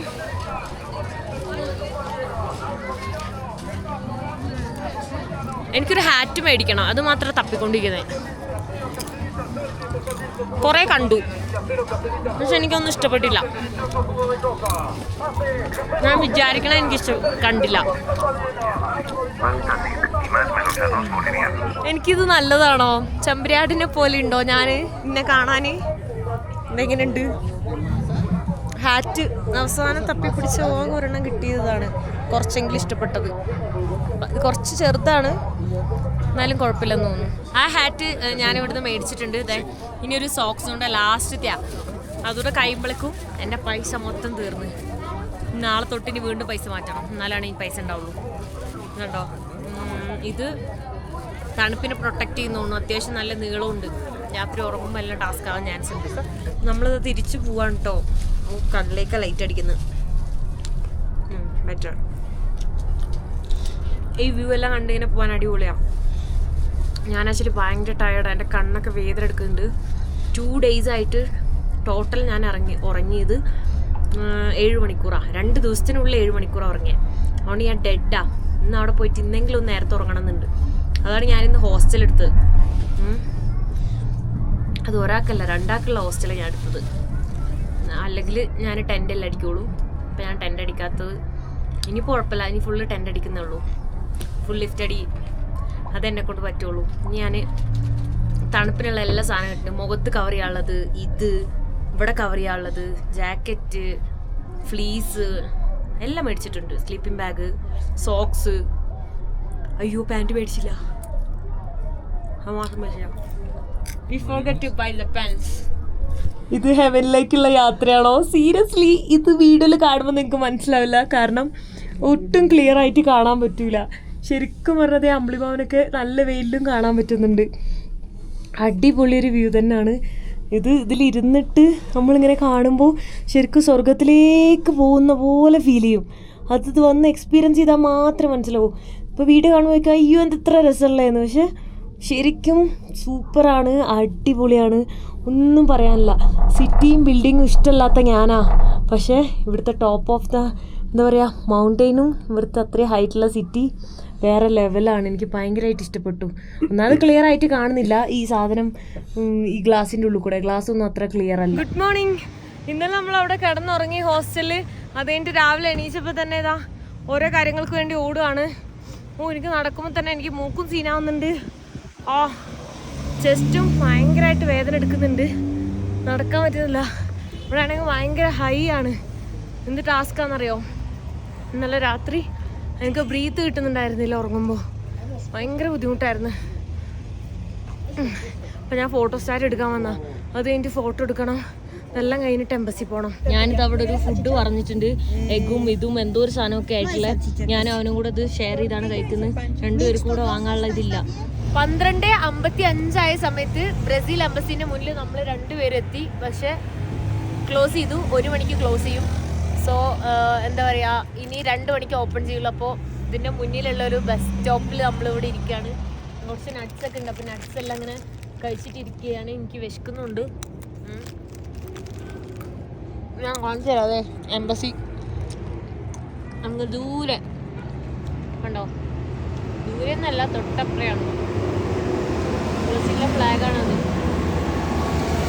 എനിക്കൊരു ഹാറ്റ് മേടിക്കണം. അത് മാത്രമേ തപ്പിക്കൊണ്ടിരിക്കുന്നത് കുറേ കണ്ടു. പക്ഷെ എനിക്കൊന്നും ഇഷ്ടപ്പെട്ടില്ല. ഞാൻ വിചാരിക്കണ എനിക്ക് കണ്ടില്ല. എനിക്കിത് നല്ലതാണോ? ചമ്പരിയാടിനെ പോലെ ഉണ്ടോ ഞാൻ ഇന്നെ കാണാന്? ഇതെങ്ങനെയുണ്ട് ഹാറ്റ് അവസാനം തപ്പി പിടിച്ച പോകാൻ ഒരെണ്ണം കിട്ടിയതാണ്. കുറച്ചെങ്കിലും ഇഷ്ടപ്പെട്ടത്. കുറച്ച് ചെറുതാണ്. എന്നാലും കുഴപ്പമില്ലെന്ന് തോന്നുന്നു. ആ ഹാറ്റ് ഞാൻ ഇവിടുന്ന് മേടിച്ചിട്ടുണ്ട്. ഇതേ ഇനി ഒരു സോക്സ് കൊണ്ട് ലാസ്റ്റത്തെയാ അതുകൂടെ കഴിയുമ്പോഴേക്കും എന്റെ പൈസ മൊത്തം തീർന്ന്. നാളെ തൊട്ടിനി വീണ്ടും പൈസ മാറ്റണം. എന്നാലാണ് ഈ പൈസ ഉണ്ടാവുള്ളൂ. കണ്ടോ? ഇത് തണുപ്പിനെ പ്രൊട്ടക്റ്റ് ചെയ്യുന്നു അത്യാവശ്യം നല്ല നീളമുണ്ട്. രാത്രി ഉറങ്ങുമ്പോൾ എല്ലാം ടാസ്ക് ആവാൻ ചാൻസ് ഉണ്ട്. നമ്മളിത് തിരിച്ചു പോവാണ് കേട്ടോ കണ്ണിലേക്ക് ലൈറ്റ് അടിക്കുന്നത് ബെറ്റർ ഈ വ്യൂ എല്ലാം കണ്ടിങ്ങനെ പോകാൻ അടിപൊളിയാണ് ഞാൻ ആക്ച്വലി ഭയങ്കര ടയർഡാണ് എന്റെ കണ്ണൊക്കെ വേദന എടുക്കുന്നുണ്ട്. ടു ഡേയ്സ് ആയിട്ട് ടോട്ടൽ ഞാൻ ഇറങ്ങി ഉറങ്ങിയത് ഏഴ് മണിക്കൂറാണ് രണ്ട് ദിവസത്തിനുള്ളിൽ ഏഴ് മണിക്കൂറാണ് ഉറങ്ങിയത് അതുകൊണ്ട് ഞാൻ ഡെഡാണ് ഇന്ന് അവിടെ പോയിട്ട് ഇന്നെങ്കിലും ഒന്ന് നേരത്തെ ഉറങ്ങണമെന്നുണ്ട് അതാണ് ഞാനിന്ന് ഹോസ്റ്റൽ എടുത്തത് അത് ഒരാൾക്കല്ല രണ്ടാൾക്കുള്ള ഹോസ്റ്റലാണ് ഞാൻ എടുത്തത്. അല്ലെങ്കിൽ ഞാൻ ടെന്റ് എല്ലാം അടിക്കുള്ളൂ. അപ്പം ഞാൻ ടെന്റ് അടിക്കാത്തത്. ഇനി കുഴപ്പമില്ല. ഇനി ഫുള്ള് ടെന്റ് അടിക്കുന്നേ ഉള്ളൂ. ഫുൾ ലിഫ്റ്റ് അടി. അതെന്നെ കൊണ്ട് പറ്റുള്ളൂ. ഞാൻ തണുപ്പിനുള്ള എല്ലാ സാധനം കിട്ടും മുഖത്ത് കവർ ചെയ്യാനുള്ളത് ഇത് ഇവിടെ കവർ ചെയ്യാനുള്ളത് ജാക്കറ്റ് ഫ്ലീസ് എല്ലാം മേടിച്ചിട്ടുണ്ട്. സ്ലീപ്പിംഗ് ബാഗ് സോക്സ് അയ്യോ പാന്റ് മേടിച്ചില്ല. ഇത് ഹെവനിലേക്കുള്ള യാത്രയാണോ? സീരിയസ്ലി ഇത് വീഡിയോയിൽ കാണുമ്പോൾ നിങ്ങൾക്ക് മനസ്സിലാവില്ല. കാരണം ഒട്ടും ക്ലിയർ ആയിട്ട് കാണാൻ പറ്റൂല. ശരിക്കും പറഞ്ഞത് അമ്പിളിമാവനൊക്കെ നല്ല വെയിലും കാണാൻ പറ്റുന്നുണ്ട്. അടിപൊളി ഒരു വ്യൂ തന്നെയാണ്. ഇത് ഇതിലിരുന്നിട്ട് നമ്മളിങ്ങനെ കാണുമ്പോൾ ശരിക്കും സ്വർഗത്തിലേക്ക് പോകുന്ന പോലെ ഫീൽ ചെയ്യും. അത് ഇത് വന്ന് എക്സ്പീരിയൻസ് ചെയ്താൽ മാത്രം മനസ്സിലാവും. ഇപ്പോൾ വീട് കാണുമ്പോൾ അയ്യോ എന്ത് ഇത്ര രസമുള്ളതെന്ന് പക്ഷെ ശരിക്കും സൂപ്പറാണ് അടിപൊളിയാണ്. ഒന്നും പറയാനില്ല. സിറ്റിയും ബിൽഡിങ്ങും ഇഷ്ടമല്ലാത്ത ഞാനാ. പക്ഷേ ഇവിടുത്തെ ടോപ്പ് ഓഫ് ദ എന്താ പറയുക മൗണ്ടെയിനും ഇവിടുത്തെ അത്രയും ഹൈറ്റുള്ള സിറ്റി വേറെ ലെവലാണ് എനിക്ക് ഭയങ്കരമായിട്ട് ഇഷ്ടപ്പെട്ടു. ഒന്നാമത് ക്ലിയർ ആയിട്ട് കാണുന്നില്ല ഈ സാധനം ഈ ഗ്ലാസിന്റെ ഉള്ളിൽ കൂടെ. ഗ്ലാസ് ഒന്നും അത്ര ക്ലിയർ അല്ല. ഗുഡ് മോർണിംഗ് ഇന്നലെ നമ്മൾ അവിടെ കിടന്നുറങ്ങി ഹോസ്റ്റലിൽ അത് രാവിലെ എണീച്ചപ്പോൾ തന്നെ ഇതാ ഓരോ കാര്യങ്ങൾക്ക് വേണ്ടി ഓടുകയാണ് ഓ എനിക്ക് നടക്കുമ്പോൾ തന്നെ എനിക്ക് മൂക്കും സീനാവുന്നുണ്ട്. ആ ചെസ്റ്റും ഭയങ്കരമായിട്ട് വേദന എടുക്കുന്നുണ്ട്. നടക്കാൻ പറ്റുന്നില്ല. ഇവിടെ ആണെങ്കിൽ ഭയങ്കര ഹൈ ആണ്. എന്ത് ടാസ്ക്കാണെന്നറിയോ ഇന്നലെ രാത്രി എനിക്ക് ബ്രീത്ത് കിട്ടുന്നുണ്ടായിരുന്നില്ല ഉറങ്ങുമ്പോൾ ഭയങ്കര ബുദ്ധിമുട്ടായിരുന്നു. അപ്പം ഞാൻ ഫോട്ടോ സ്റ്റാറ്റ് എടുക്കാൻ വന്നാൽ അത് കഴിഞ്ഞിട്ട് ഫോട്ടോ എടുക്കണം. ഇതെല്ലാം കഴിഞ്ഞിട്ട് എംബസി പോകണം ഞാനിത് അവിടെ ഒരു ഫുഡ് പറഞ്ഞിട്ടുണ്ട്. എഗ്ഗും ഇതും എന്തോ ഒരു സാധനമൊക്കെ ആയിട്ടില്ല ഞാൻ അവനും കൂടെ ഇത് ഷെയർ ചെയ്താണ് കഴിക്കുന്നത്. രണ്ടുപേരും കൂടെ വാങ്ങാനുള്ള ഇതില്ല. പന്ത്രണ്ട് അമ്പത്തി അഞ്ചായ സമയത്ത് ബ്രസീൽ എംബസിന്റെ മുന്നിൽ നമ്മൾ രണ്ടുപേരും എത്തി പക്ഷെ ക്ലോസ് ചെയ്തു. ഒരു മണിക്ക് ക്ലോസ് ചെയ്യും. സോ എന്താ പറയുക ഇനി രണ്ട് മണിക്ക് ഓപ്പൺ ചെയ്യുള്ളൂ. അപ്പോൾ ഇതിന്റെ മുന്നിലുള്ള ഒരു ബസ് സ്റ്റോപ്പിൽ നമ്മളിവിടെ ഇരിക്കുകയാണ് കുറച്ച് നട്ട്സ് ഒക്കെ ഉണ്ട്. അപ്പോൾ നട്ട്സ് എല്ലാം അങ്ങനെ കഴിച്ചിട്ട് ഇരിക്കുകയാണ്. എനിക്ക് വിശക്കുന്നുണ്ട്. ഞാൻ കാണിച്ചു തരാം. അതെ എംബസി അങ്ങ് ദൂരെ. കണ്ടോ? ദൂരെ എന്നല്ല തൊട്ടപ്പുറയാണ്. ബ്രസീലിലെ ഫ്ലാഗാണത്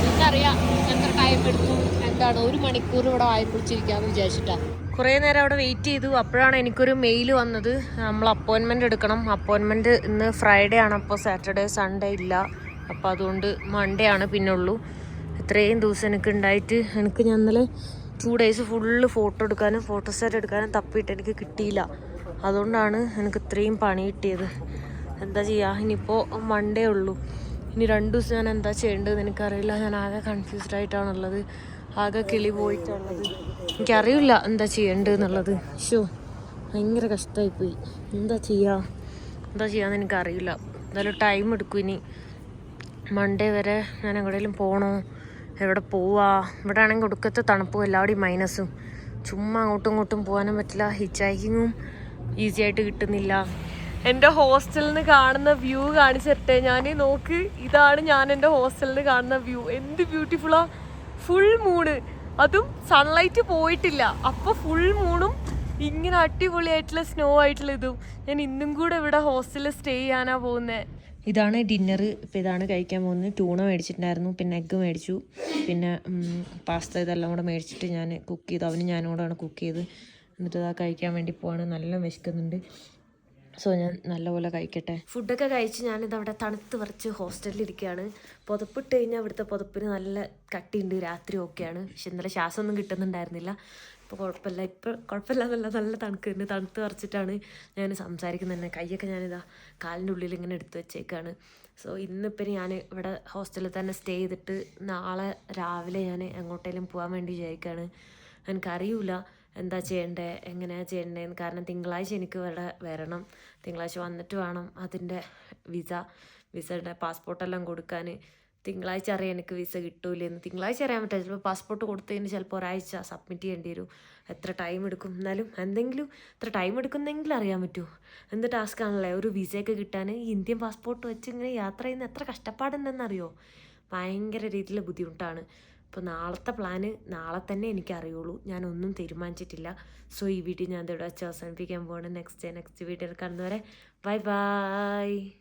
എനിക്കറിയാം എത്ര ടൈം എടുത്തു? എന്താണ്? ഒരു മണിക്കൂർ ഇവിടെ വായി പിടിച്ചിരിക്കാന്ന് വിചാരിച്ചിട്ടാ. കുറേ നേരം അവിടെ വെയിറ്റ് ചെയ്തു. അപ്പോഴാണ് എനിക്കൊരു മെയിൽ വന്നത്. നമ്മൾ അപ്പോയിൻമെന്റ് എടുക്കണം. അപ്പോയിൻമെന്റ് ഇന്ന് ഫ്രൈഡേ ആണ്. അപ്പോൾ സാറ്റർഡേ സൺഡേ ഇല്ല. അപ്പോൾ അതുകൊണ്ട് മൺഡേ ആണ് പിന്നെ ഉള്ളൂ. ഇത്രയും ദിവസം എനിക്ക് ഉണ്ടായിട്ട് എനിക്ക് ഞാൻ ഇന്നലെ ടു ഡേയ്സ് ഫുള്ള് ഫോട്ടോ എടുക്കാനും ഫോട്ടോ സെറ്റ് എടുക്കാനും തപ്പിയിട്ട് എനിക്ക് കിട്ടിയില്ല. അതുകൊണ്ടാണ് എനിക്ക് ഇത്രയും പണി കിട്ടിയത്. എന്താ ചെയ്യുക ഇനിയിപ്പോൾ മൺഡേ ഉള്ളൂ. ഇനി രണ്ട് ദിവസം ഞാൻ എന്താ ചെയ്യേണ്ടതെന്ന് എനിക്കറിയില്ല. ഞാൻ ആകെ കൺഫ്യൂസ്ഡ് ആയിട്ടാണുള്ളത്. ആകെ കിളി പോയിട്ടുള്ളത്. എനിക്കറിയില്ല എന്താ ചെയ്യേണ്ടതെന്നുള്ളത്. ഷോ ഭയങ്കര കഷ്ടമായിപ്പോയി എന്താ ചെയ്യുക എന്താ ചെയ്യാന്ന് എനിക്കറിയില്ല. എന്തായാലും ടൈം എടുക്കും ഇനി. മൺഡേ വരെ ഞാൻ എവിടെയെങ്കിലും പോകണോ എവിടെ പോവാ? ഇവിടെ ആണെങ്കിൽ ഒടുക്കത്തെ തണുപ്പും എല്ലാവരുടെയും മൈനസും ചുമ്മാ അങ്ങോട്ടും ഇങ്ങോട്ടും പോകാനും പറ്റില്ല. ഹിച്ച് ഹൈക്കിങ്ങും ഈസി ആയിട്ട് കിട്ടുന്നില്ല. എന്റെ ഹോസ്റ്റലിൽ നിന്ന് കാണുന്ന വ്യൂ കാണിച്ചിട്ടെ ഞാൻ നോക്ക്. ഇതാണ് ഞാൻ എന്റെ ഹോസ്റ്റലിൽ നിന്ന് കാണുന്ന വ്യൂ എന്ത് ബ്യൂട്ടിഫുള്ളാ ഫുൾ മൂണ് അതും സൺലൈറ്റ് പോയിട്ടില്ല. അപ്പോൾ ഫുൾ മൂണും ഇങ്ങനെ അടിപൊളിയായിട്ടുള്ള സ്നോ ആയിട്ടുള്ള ഇതും. ഞാൻ ഇന്നും കൂടെ ഇവിടെ ഹോസ്റ്റലിൽ സ്റ്റേ ചെയ്യാനാ പോകുന്നത് ഇതാണ് ഡിന്നർ ഇപ്പം ഇതാണ് കഴിക്കാൻ പോകുന്നത്. ട്യൂണ മേടിച്ചിട്ടുണ്ടായിരുന്നു. പിന്നെ എഗ്ഗ് മേടിച്ചു. പിന്നെ പാസ്ത ഇതെല്ലാം കൂടെ മേടിച്ചിട്ട് ഞാൻ കുക്ക് ചെയ്തു. അവന് ഞാനോടാണ് കുക്ക് ചെയ്ത്. എന്നിട്ട് ഇതാ കഴിക്കാൻ വേണ്ടി പോവാണ്. നല്ല വിശക്കുന്നുണ്ട്. സോ ഞാൻ നല്ലപോലെ കഴിക്കട്ടെ. ഫുഡൊക്കെ കഴിച്ച് ഞാനിത് അവിടെ തണുത്ത് വറച്ച് ഹോസ്റ്റലിൽ ഇരിക്കുകയാണ് പുതപ്പിട്ട് കഴിഞ്ഞാൽ അവിടുത്തെ പുതപ്പിന് നല്ല കട്ടിയുണ്ട് രാത്രി ഓക്കെയാണ്. പക്ഷെ ഇന്നലെ ശ്വാസമൊന്നും കിട്ടുന്നുണ്ടായിരുന്നില്ല. ഇപ്പോൾ കുഴപ്പമില്ല ഇപ്പോൾ കുഴപ്പമില്ല എന്നല്ല നല്ല തണുക്കുണ്ട്. തണുത്ത് വറച്ചിട്ടാണ് ഞാൻ സംസാരിക്കുന്നത്. തന്നെ കൈയൊക്കെ ഞാനിതാ കാലിന്റെ ഉള്ളിൽ ഇങ്ങനെ എടുത്തു വെച്ചേക്കാണ്. സോ ഇന്നിപ്പം ഞാൻ ഇവിടെ ഹോസ്റ്റലിൽ തന്നെ സ്റ്റേ ചെയ്തിട്ട് നാളെ രാവിലെ ഞാൻ എങ്ങോട്ടേലും പോകാൻ വേണ്ടി വിചാരിക്കുകയാണ് എനിക്കറിയില്ല എന്താ ചെയ്യണ്ടേ? എങ്ങനെയാണ് ചെയ്യണ്ടേന്ന്. കാരണം തിങ്കളാഴ്ച എനിക്ക് ഇവിടെ വരണം. തിങ്കളാഴ്ച വന്നിട്ട് വേണം അതിന്റെ വിസ വിസയുടെ പാസ്പോർട്ടെല്ലാം കൊടുക്കാൻ തിങ്കളാഴ്ച അറിയാം എനിക്ക് വിസ കിട്ടൂലെന്ന്. തിങ്കളാഴ്ച അറിയാൻ പറ്റില്ല. ചിലപ്പോൾ പാസ്പോർട്ട് കൊടുത്തതിന് ചിലപ്പോൾ ഒരാഴ്ച സബ്മിറ്റ് ചെയ്യേണ്ടി വരും. എത്ര ടൈം എടുക്കും? എന്നാലും എന്തെങ്കിലും എത്ര ടൈം എടുക്കുന്നെങ്കിലും അറിയാൻ പറ്റുമോ എന്ത് ടാസ്ക് ആണല്ലേ? ഒരു വിസയൊക്കെ കിട്ടാൻ ഇന്ത്യൻ പാസ്പോർട്ട് വെച്ച് ഇങ്ങനെ യാത്ര ചെയ്യുന്ന എത്ര കഷ്ടപ്പാടുണ്ടെന്നറിയോ? ഭയങ്കര രീതിയിൽ ബുദ്ധിമുട്ടാണ്. അപ്പോൾ നാളത്തെ പ്ലാന് നാളെ തന്നെ എനിക്കറിയുള്ളൂ. ഞാനൊന്നും തീരുമാനിച്ചിട്ടില്ല. സോ ഈ വീഡിയോ ഞാൻ ഇവിടെ അവസാനിപ്പിക്കാൻ പോവാണ്. നെക്സ്റ്റ് നെക്സ്റ്റ് വീഡിയോയിൽ കാണുന്നവരെ ബൈ ബൈ